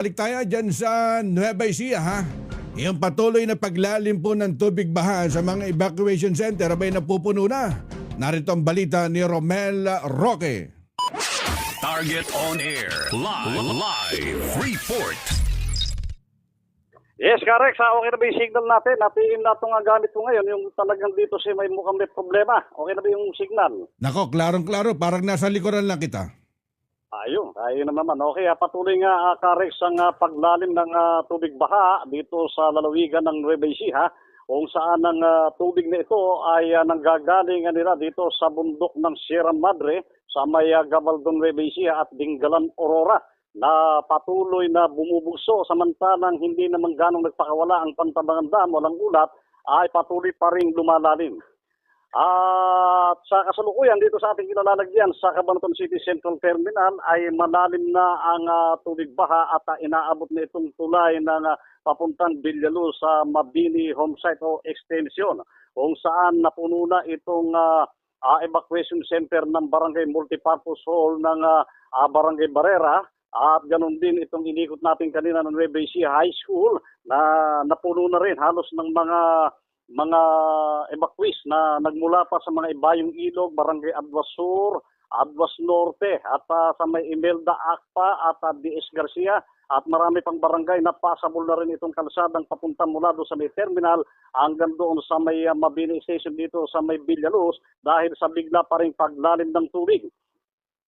Balik tayo dyan sa Nueva Ecija ha. Yung patuloy na paglalim po ng tubig baha sa mga evacuation center abay napupuno na. Narito ang balita ni Romel Roque. Target on air. Live. Live. Report. Yes, correct. Sa okay na ba yung signal natin? Natiin na itong gamit ko ngayon. Yung talagang dito si may mukhang may problema. Okay na ba yung signal? Nako, klarong-klaro, parang nasa likuran lang kita. Ayun, ayun naman. Okay, ah, patuloy nga uh, Karex ang ah, paglalim ng ah, tubig baha dito sa lalawigan ng Nueva Ecija kung saan ang ah, tubig na ito ay uh, nanggagaling ah, nila dito sa bundok ng Sierra Madre sa may uh, Gabaldon Nueva Ecija at Dingalan Aurora na patuloy na bumubugso samantalang hindi naman ganong nagpakawala ang pantabangan dam walang ulat ay patuloy pa rin lumalalim. At sa kasalukuyan dito sa ating kinalalagyan sa Cabanatuan City Central Terminal ay malalim na ang ah, tubig baha at ah, inaabot na itong tulay ng ah, papuntang Bilyalo sa Mabini Home Site o Extension kung saan napuno na itong ah, ah, evacuation center ng Barangay Multipurpose Hall ng ah, ah, Barangay Barrera. At ganun din itong inikot natin kanina ng Nueva Ecija High School na napuno na rin halos ng mga mga evacuees na nagmula pa sa mga ibayong ilog, Barangay Adwas Sur, Adwas Norte, at ah, sa may Imelda Akpa at ah, DS Garcia, at marami pang barangay na passable na rin itong kalsadang papunta mula doon sa may terminal hanggang doon sa may ah, Mabini Station dito sa may Villalos dahil sa bigla pa rin paglalim ng tubig.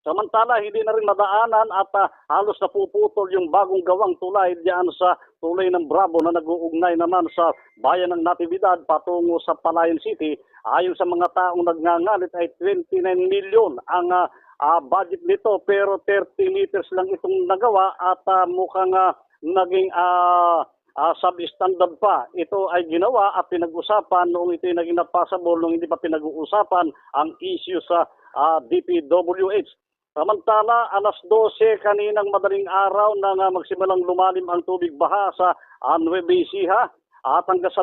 Samantala, hindi na rin madaanan at ah, halos napuputol yung bagong gawang tulay diyan sa tulay ng Bravo na nag-uugnay naman sa bayan ng Natividad patungo sa Palayan City. Ayon sa mga taong nagngangalit ay 29 million ang ah, ah, budget nito pero 30 meters lang itong nagawa at ah, mukhang ah, naging ah, ah, substandard pa. Ito ay ginawa at pinag-usapan noong ito ay naging napasable noong hindi pa pinag-uusapan ang issue sa ah, DPWH. Samantala, alas 12 kaninang madaling araw nang uh, magsimulang lumalim ang tubig baha sa uh, Nueva Ecija at hanggang sa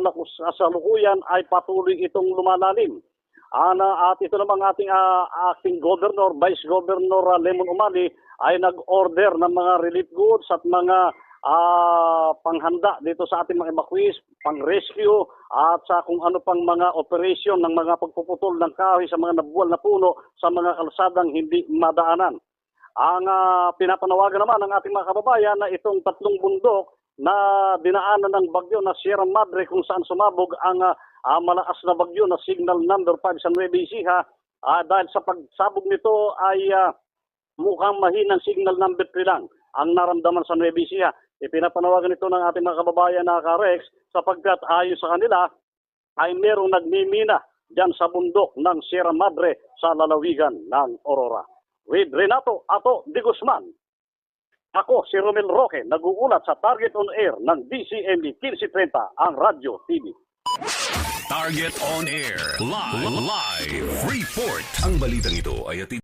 sa lukuyan ay patuloy itong lumalalim. Ana at ito namang ating ah, acting governor, Vice Governor ah, Lemon Umali ay nag-order ng mga relief goods at mga ah, panghanda dito sa ating mga evacuees, pang-rescue at sa kung ano pang mga operasyon ng mga pagpuputol ng kahoy sa mga nabuwal na puno sa mga kalsadang hindi madaanan. Ang ah, pinapanawagan naman ng ating mga kababayan na itong tatlong bundok na dinaanan ng bagyo na Sierra Madre kung saan sumabog ang ah, ah, malakas na bagyo na signal number 5 sa Nueva Ecija ah, dahil sa pagsabog nito ay ah, mukhang mahinang signal number 3 lang ang naramdaman sa Nueva Ecija. Ipinapanawagan ito ng ating mga kababayan na ka-Rex sapagkat ayon sa kanila ay merong nagmimina dyan sa bundok ng Sierra Madre sa lalawigan ng Aurora. With Renato Ato de Guzman, ako si Romel Roque, nag-uulat sa Target on Air ng DCME 1530, ang Radyo TV. Target on air. Live. Live. Report. Ang balitang ito ay atid